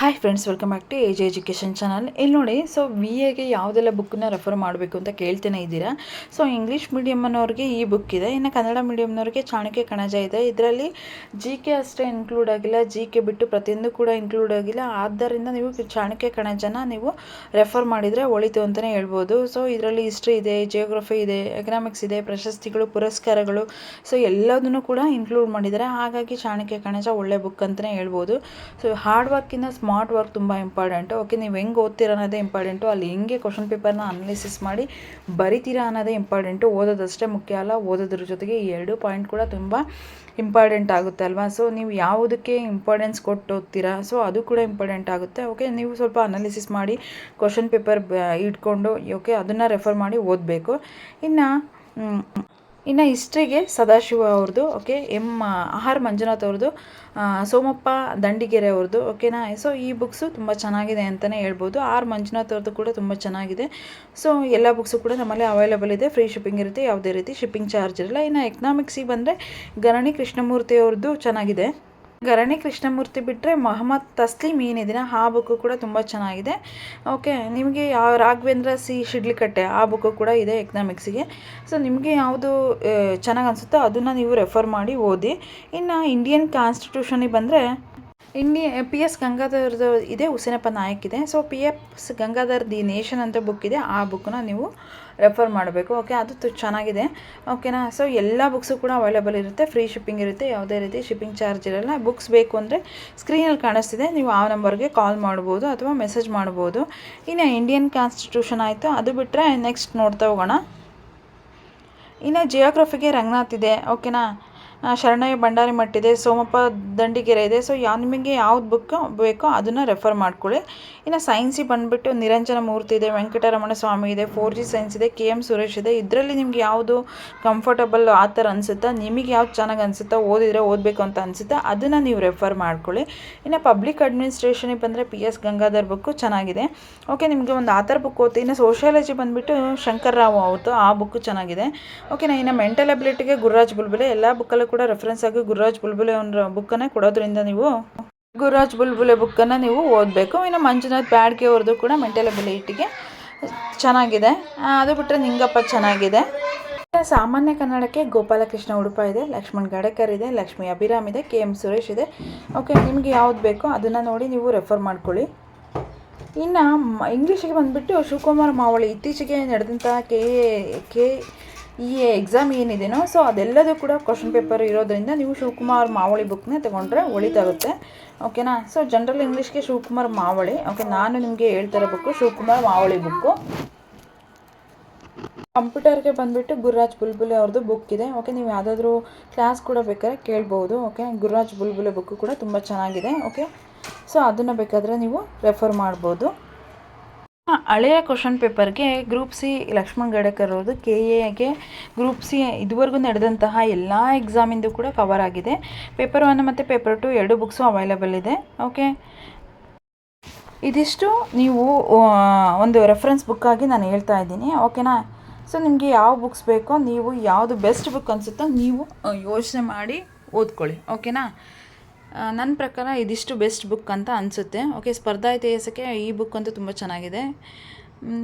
Hi friends welcome back to age education channel ಇಲ್ಲಿ ನೋಡಿ so we ಎಗೆ ಯಾವುದೆಲ್ಲ ಬುಕ್ಕನ್ನ ರೆಫರ್ ಮಾಡಬೇಕು ಅಂತ ಕೇಳ್ತೇನೆ ಇದ್ದೀರಾ? ಸೊ ಇಂಗ್ಲೀಷ್ ಮೀಡಿಯಮ್ಮನವ್ರಿಗೆ ಈ ಬುಕ್ ಇದೆ. ಇನ್ನು ಕನ್ನಡ ಮೀಡಿಯಮ್ನವ್ರಿಗೆ ಚಾಣಕ್ಯ ಕಣಜ ಇದೆ. ಇದರಲ್ಲಿ ಜಿ ಕೆ ಅಷ್ಟೇ ಇನ್ಕ್ಲೂಡ್ ಆಗಿಲ್ಲ ಜಿ ಕೆ ಬಿಟ್ಟು ಪ್ರತಿಯೊಂದು ಕೂಡ ಇನ್ಕ್ಲೂಡ್ ಆಗಿಲ್ಲ. ಆದ್ದರಿಂದ ನೀವು ಚಾಣಕ್ಯ ಕಣಜನ ನೀವು ರೆಫರ್ ಮಾಡಿದರೆ ಒಳಿತು ಅಂತಲೇ ಹೇಳ್ಬೋದು. ಸೊ ಇದರಲ್ಲಿ ಹಿಸ್ಟ್ರಿ ಇದೆ ಜಿಯೋಗ್ರಫಿ ಇದೆ ಎಕನಾಮಿಕ್ಸ್ ಇದೆ, ಪ್ರಶಸ್ತಿಗಳು, ಪುರಸ್ಕಾರಗಳು. ಸೊ ಎಲ್ಲದನ್ನು ಕೂಡ ಇನ್ಕ್ಲೂಡ್ ಮಾಡಿದ್ದಾರೆ. ಹಾಗಾಗಿ ಚಾಣಕ್ಯ ಕಣಜ ಒಳ್ಳೆ ಬುಕ್ ಅಂತಲೇ ಹೇಳ್ಬೋದು. ಸೊ ಹಾರ್ಡ್ ವರ್ಕಿಂದ ವರ್ಕ್ ತುಂಬ ಇಂಪಾರ್ಟೆಂಟು ಓಕೆ ನೀವು ಹೆಂಗೆ ಓದ್ತೀರ ಅನ್ನೋದೇ ಇಂಪಾರ್ಟೆಂಟು ಅಲ್ಲಿ ಹೆಂಗೆ ಕ್ವಶನ್ ಪೇಪರ್ನ ಅನಾಲಿಸಿಸ್ ಮಾಡಿ ಬರಿತೀರಾ ಅನ್ನೋದೇ ಇಂಪಾರ್ಟೆಂಟು ಓದೋದಷ್ಟೇ ಮುಖ್ಯ ಅಲ್ಲ, ಓದೋದ್ರ ಜೊತೆಗೆ ಈ ಎರಡು ಪಾಯಿಂಟ್ ಕೂಡ ತುಂಬ ಇಂಪಾರ್ಟೆಂಟ್ ಆಗುತ್ತೆ ಅಲ್ವಾ? ಸೊ ನೀವು ಯಾವುದಕ್ಕೆ ಇಂಪಾರ್ಟೆನ್ಸ್ ಕೊಟ್ಟು ಓದ್ತೀರಾ ಸೊ ಅದು ಕೂಡ ಇಂಪಾರ್ಟೆಂಟ್ ಆಗುತ್ತೆ. ಓಕೆ ನೀವು ಸ್ವಲ್ಪ ಅನಾಲಿಸಿಸ್ ಮಾಡಿ ಕ್ವಶನ್ ಪೇಪರ್ ಇಟ್ಕೊಂಡು ಓಕೆ ಅದನ್ನು ರೆಫರ್ ಮಾಡಿ ಓದಬೇಕು. ಇನ್ನು ಇನ್ನು ಹಿಸ್ಟ್ರಿಗೆ ಸದಾಶಿವ ಅವ್ರದ್ದು ಓಕೆ ಎಂ ಆರ್ ಮಂಜುನಾಥ್ ಅವ್ರದ್ದು ಸೋಮಪ್ಪ ದಂಡಿಗೆರೆ ಅವ್ರದ್ದು ಓಕೆನಾ ಸೊ ಈ ಬುಕ್ಸು ತುಂಬ ಚೆನ್ನಾಗಿದೆ ಅಂತಲೇ ಹೇಳ್ಬೋದು. ಆರ್ ಮಂಜುನಾಥ್ ಅವ್ರದ್ದು ಕೂಡ ತುಂಬ ಚೆನ್ನಾಗಿದೆ. ಸೊ ಎಲ್ಲ ಬುಕ್ಸು ಕೂಡ ನಮ್ಮಲ್ಲಿ ಅವೈಲೇಬಲ್ ಇದೆ. ಫ್ರೀ ಶಿಪ್ಪಿಂಗ್ ಇರುತ್ತೆ, ಯಾವುದೇ ರೀತಿ ಶಿಪ್ಪಿಂಗ್ ಚಾರ್ಜ್ ಇರಲ್ಲ. ಇನ್ನು ಎಕನಾಮಿಕ್ಸಿಗೆ ಬಂದರೆ ಗರಣಿ ಕೃಷ್ಣಮೂರ್ತಿ ಅವ್ರದ್ದು ಚೆನ್ನಾಗಿದೆ. ಗರಣಿ ಕೃಷ್ಣಮೂರ್ತಿ ಬಿಟ್ಟರೆ ಮೊಹಮ್ಮದ್ ತಸ್ಲೀಮ್ ಏನಿದೆ ಆ ಬುಕ್ಕು ಕೂಡ ತುಂಬ ಚೆನ್ನಾಗಿದೆ. ಓಕೆ ನಿಮಗೆ ಯಾವ ರಾಘವೇಂದ್ರ ಸಿ ಶಿಡ್ಲಿಕಟ್ಟೆ ಆ ಬುಕ್ಕು ಕೂಡ ಇದೆ ಎಕ್ನಾಮಿಕ್ಸಿಗೆ. ಸೊ ನಿಮಗೆ ಯಾವುದು ಚೆನ್ನಾಗಿ ಅನಿಸುತ್ತೋ ಅದನ್ನು ನೀವು ರೆಫರ್ ಮಾಡಿ ಓದಿ. ಇನ್ನು ಇಂಡಿಯನ್ ಕಾನ್ಸ್ಟಿಟ್ಯೂಷನಿಗೆ ಬಂದರೆ ಇಂಡಿಯ ಪಿ ಎಸ್ ಗಂಗಾಧರ್ದು ಇದೆ ಹುಸೇನಪ್ಪ ನಾಯಕ್ ಇದೆ. So P S Gangadhar the nation ಅಂತ ಬುಕ್ ಇದೆ. ಆ ಬುಕ್ನ ನೀವು ರೆಫರ್ ಮಾಡಬೇಕು. ಓಕೆ ಅದು ತು ಚೆನ್ನಾಗಿದೆ. ಓಕೆನಾ ಸೊ ಎಲ್ಲ ಬುಕ್ಸು ಕೂಡ ಅವೈಲೇಬಲ್ ಇರುತ್ತೆ. ಫ್ರೀ ಶಿಪ್ಪಿಂಗ್ ಇರುತ್ತೆ. ಯಾವುದೇ ರೀತಿ ಶಿಪ್ಪಿಂಗ್ ಚಾರ್ಜ್ ಇರಲ್ಲ. ಬುಕ್ಸ್ ಬೇಕು ಅಂದರೆ ಸ್ಕ್ರೀನಲ್ಲಿ ಕಾಣಿಸ್ತಿದೆ. ನೀವು ಆ ನಂಬರ್ಗೆ ಕಾಲ್ ಮಾಡ್ಬೋದು ಅಥವಾ ಮೆಸೇಜ್ ಮಾಡ್ಬೋದು. ಇನ್ನು ಇಂಡಿಯನ್ ಕಾನ್ಸ್ಟಿಟ್ಯೂಷನ್ ಆಯಿತು. ಅದು ಬಿಟ್ಟರೆ ನೆಕ್ಸ್ಟ್ ನೋಡ್ತಾ ಹೋಗೋಣ. ಇನ್ನು ಜಿಯೋಗ್ರಫಿಗೆ ರಂಗನಾಥ್ ಇದೆ. ಓಕೆನಾ ಶರಣಯ್ಯ ಭಂಡಾರಿ ಮಠ ಮಟ್ಟಿದೆ ಸೋಮಪ್ಪ ದಂಡಿಗೆರೆ ಇದೆ. ಸೊ ಯಾವ ನಿಮಗೆ ಯಾವ್ದು ಬುಕ್ ಬೇಕೋ ಅದನ್ನು ರೆಫರ್ ಮಾಡ್ಕೊಳ್ಳಿ. ಇನ್ನು ಸೈನ್ಸಿಗೆ ಬಂದುಬಿಟ್ಟು ನಿರಂಜನ ಮೂರ್ತಿ ಇದೆ, ವೆಂಕಟರಮಣ ಸ್ವಾಮಿ ಇದೆ ಫೋರ್ ಜಿ ಸೈನ್ಸ್ ಇದೆ, ಕೆ ಎಂ ಸುರೇಶ್ ಇದೆ. ಇದರಲ್ಲಿ ನಿಮ್ಗೆ ಯಾವುದು ಕಂಫರ್ಟಬಲ್ ಆ ಥರ ಅನಿಸುತ್ತಾ, ನಿಮಗೆ ಯಾವ್ದು ಚೆನ್ನಾಗಿ ಅನಿಸುತ್ತಾ, ಓದಿದರೆ ಓದಬೇಕು ಅಂತ ಅನಿಸುತ್ತಾ, ಅದನ್ನು ನೀವು ರೆಫರ್ ಮಾಡ್ಕೊಳ್ಳಿ. ಇನ್ನು ಪಬ್ಲಿಕ್ ಅಡ್ಮಿನಿಸ್ಟ್ರೇಷನಿಗೆ ಬಂದರೆ ಪಿ ಎಸ್ ಗಂಗಾಧರ್ ಬುಕ್ಕು ಚೆನ್ನಾಗಿದೆ. ಓಕೆ ನಿಮಗೆ ಒಂದು ಆಥರ್ ಬುಕ್ ಓದ್ತಿ ಇನ್ನು ಸೋಷಿಯಾಲಜಿ ಬಂದುಬಿಟ್ಟು ಶಂಕರ್ ರಾವ್ ಅವ್ರದ್ದು ಆ ಬುಕ್ಕು ಚೆನ್ನಾಗಿದೆ. ಓಕೆ ಇನ್ನು ಮೆಂಟಲ್ ಅಬಿಲಿಟಿಗೆ ಗುರುರಾಜ್ ಬುಲ್ಬುಲೆ ಎಲ್ಲ ಬುಕ್ಕಲ್ಲೂ ಕೂಡ ರೆಫರೆನ್ಸ್ ಆಗಿ ಗುರುರಾಜ್ ಬುಲ್ಬುಲೆ ಅವರ ಬುಕ್ಕನ್ನೇ ಕೊಡೋದ್ರಿಂದ ನೀವು ಗುರುರಾಜ್ ಬುಲ್ಬುಲೆ ಬುಕ್ಕನ್ನು ನೀವು ಓದಬೇಕು. ಇನ್ನು ಮಂಜುನಾಥ್ ಬ್ಯಾಡ್ಗೆ ಅವ್ರದ್ದು ಕೂಡ ಮೆಂಟಲ್ ಅಬಿಲಿಟಿಗೆ ಚೆನ್ನಾಗಿದೆ. ಅದು ಬಿಟ್ಟರೆ ನಿಂಗಪ್ಪ ಚೆನ್ನಾಗಿದೆ. ಸಾಮಾನ್ಯ ಕನ್ನಡಕ್ಕೆ ಗೋಪಾಲಕೃಷ್ಣ ಉಡುಪ ಇದೆ, ಲಕ್ಷ್ಮಣ್ ಗಡಕರ್ ಇದೆ, ಲಕ್ಷ್ಮಿ ಅಭಿರಾಮ್ ಇದೆ, ಕೆ ಎಂ ಸುರೇಶ್ ಇದೆ. ಓಕೆ ನಿಮಗೆ ಯಾವ್ದು ಬೇಕೋ ಅದನ್ನು ನೋಡಿ ನೀವು ರೆಫರ್ ಮಾಡ್ಕೊಳ್ಳಿ. ಇನ್ನು ಇಂಗ್ಲೀಷಿಗೆ ಬಂದುಬಿಟ್ಟು ಶಿವಕುಮಾರ್ ಮಾವಳಿ ಇತ್ತೀಚೆಗೆ ನಡೆದಂತಹ ಕೆ ಕೆ ಈ ಎಕ್ಸಾಮ್ ಏನಿದೆಯೋ ಸೊ ಅದೆಲ್ಲದೂ ಕೂಡ ಕ್ವಶನ್ ಪೇಪರ್ ಇರೋದ್ರಿಂದ ನೀವು ಶಿವಕುಮಾರ್ ಮಾವಳಿ ಬುಕ್ನೇ ತೊಗೊಂಡ್ರೆ ಒಳಿತಾಗುತ್ತೆ. ಓಕೆನಾ ಸೊ ಜನರಲ್ ಇಂಗ್ಲೀಷ್ಗೆ ಶಿವಕುಮಾರ್ ಮಾವಳಿ. ಓಕೆ ನಾನು ನಿಮಗೆ ಹೇಳ್ತಾ ಇರೋ ಬುಕ್ಕು ಶಿವಕುಮಾರ್ ಮಾವಳಿ ಬುಕ್ಕು ಕಂಪ್ಯೂಟರ್ಗೆ ಬಂದುಬಿಟ್ಟು ಗುರುರಾಜ್ ಬುಲ್ಬುಲೆ ಅವ್ರದ್ದು ಬುಕ್ ಇದೆ. ಓಕೆ ನೀವು ಯಾವುದಾದ್ರೂ ಕ್ಲಾಸ್ ಕೂಡ ಬೇಕಾದ್ರೆ ಕೇಳ್ಬೋದು. ಓಕೆ ಗುರುರಾಜ್ ಬುಲ್ಬುಲೆ ಬುಕ್ಕು ಕೂಡ ತುಂಬ ಚೆನ್ನಾಗಿದೆ. ಓಕೆ ಸೊ ಅದನ್ನು ಬೇಕಾದರೆ ನೀವು ರೆಫರ್ ಮಾಡ್ಬೋದು. ಹಳೆಯ ಕ್ವಶನ್ ಪೇಪರ್ಗೆ ಗ್ರೂಪ್ ಸಿ ಲಕ್ಷ್ಮಣ್ ಗಡಕರ್ ಅವ್ರದ್ದು ಕೆ ಎಗೆ ಗ್ರೂಪ್ ಸಿ ಇದುವರೆಗೂ ನಡೆದಂತಹ ಎಲ್ಲ ಎಕ್ಸಾಮಿಂದು ಕೂಡ ಕವರ್ ಆಗಿದೆ. ಪೇಪರ್ ಒನ್ ಮತ್ತು ಪೇಪರ್ ಟು ಎರಡು ಬುಕ್ಸು ಅವೈಲಬಲ್ ಇದೆ. ಓಕೆ ಇದಿಷ್ಟು ನೀವು ಒಂದು ರೆಫರೆನ್ಸ್ ಬುಕ್ಕಾಗಿ ನಾನು ಹೇಳ್ತಾ ಇದ್ದೀನಿ. ಓಕೆನಾ ಸೊ ನಿಮಗೆ ಯಾವ ಬುಕ್ಸ್ ಬೇಕೋ, ನೀವು ಯಾವುದು ಬೆಸ್ಟ್ ಬುಕ್ ಅನಿಸುತ್ತೋ, ನೀವು ಯೋಚನೆ ಮಾಡಿ ಓದ್ಕೊಳ್ಳಿ. ಓಕೆನಾ ನನ್ನ ಪ್ರಕಾರ ಇದಿಷ್ಟು ಬೆಸ್ಟ್ ಬುಕ್ ಅಂತ ಅನಿಸುತ್ತೆ. ಓಕೆ ಸ್ಪರ್ಧಾ ಇತಿಹಾಸಕ್ಕೆ ಈ ಬುಕ್ ಅಂತೂ ತುಂಬ ಚೆನ್ನಾಗಿದೆ.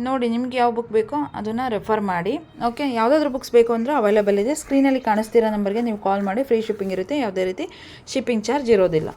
ನೋಡಿ, ನಿಮ್ಗೆ ಯಾವ ಬುಕ್ ಬೇಕೋ ಅದನ್ನು ರೆಫರ್ ಮಾಡಿ. ಓಕೆ ಯಾವುದಾದ್ರೂ ಬುಕ್ಸ್ ಬೇಕು ಅಂದರೆ ಅವೈಲೇಬಲ್ ಇದೆ. ಸ್ಕ್ರೀನಲ್ಲಿ ಕಾಣಿಸ್ತಿರೋ ನಂಬರ್ಗೆ ನೀವು ಕಾಲ್ ಮಾಡಿ. ಫ್ರೀ ಶಿಪ್ಪಿಂಗ್ ಇರುತ್ತೆ. ಯಾವುದೇ ರೀತಿ ಶಿಪ್ಪಿಂಗ್ ಚಾರ್ಜ್ ಇರೋದಿಲ್ಲ.